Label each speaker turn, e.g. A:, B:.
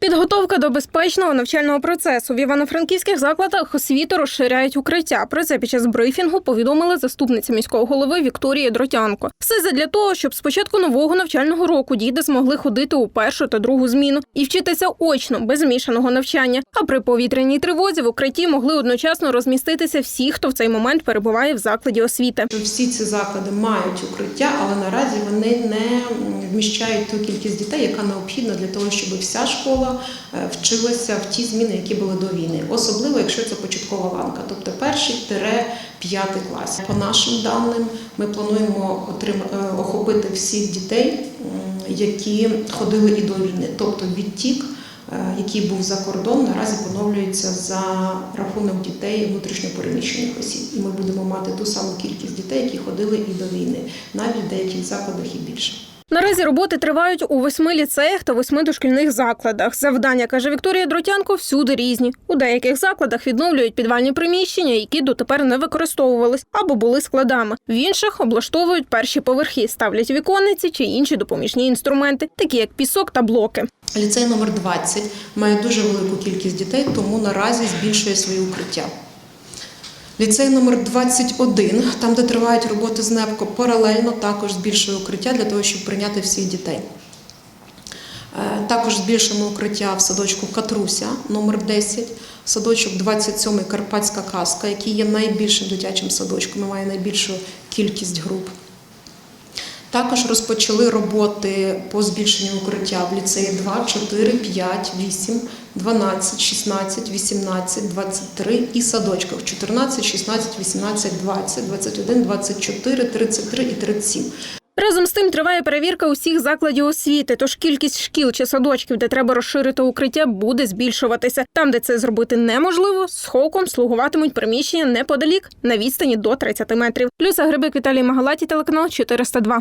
A: Підготовка до безпечного навчального процесу в івано-франківських закладах освіти розширяють укриття. Про це під час брифінгу повідомила заступниця міського голови Вікторія Дротянко. Все задля того, щоб з початку нового навчального року діти змогли ходити у першу та другу зміну і вчитися очно без змішаного навчання. А при повітряній тривозі в укритті могли одночасно розміститися всі, хто в цей момент перебуває в закладі освіти.
B: Всі ці заклади мають укриття, але наразі вони не вміщають ту кількість дітей, яка необхідна для того, щоб вся школа е, вчилася в ті зміни, які були до війни, особливо якщо це початкова ланка, тобто перший тире п'ятий клас. По нашим даним, ми плануємо е, охопити всіх дітей, які ходили і до війни, тобто відтік. е, Який був за кордон, наразі поновлюється за рахунок дітей внутрішньопереміщених осіб. І ми будемо мати ту саму кількість дітей, які ходили і до війни, навіть в деяких закладах і більше.
A: Наразі роботи тривають у восьми ліцеях та восьми дошкільних закладах. Завдання каже Вікторія Дротянко всюди різні. У деяких закладах відновлюють підвальні приміщення, які дотепер не використовувались або були складами. В інших облаштовують перші поверхи, ставлять віконниці чи інші допоміжні інструменти, такі як пісок та блоки.
B: Ліцей номер 20 має дуже велику кількість дітей, тому наразі збільшує свої укриття. Ліцей номер 21, там, де тривають роботи з НЕПКО, паралельно також збільшує укриття для того, щоб прийняти всіх дітей. Е, Також збільшимо укриття в садочку Катруся номер 10, садочок 27 Карпатська казка, який є найбільшим дитячим садочком і має найбільшу кількість груп. Також розпочали роботи по збільшенню укриття в ліцеї 2, 4, 5, 8, 12, 16, 18, 23 і садочках 14, 16, 18, 20, 21, 24, 33 і 37.
A: Разом з тим триває перевірка усіх закладів освіти, тож кількість шкіл чи садочків, де треба розширити укриття, буде збільшуватися. Там, де це зробити неможливо, з хоком слугуватимуть приміщення неподалік на відстані до 30 метрів. Люся Грибик Віталій Магалаті, телеканал 402.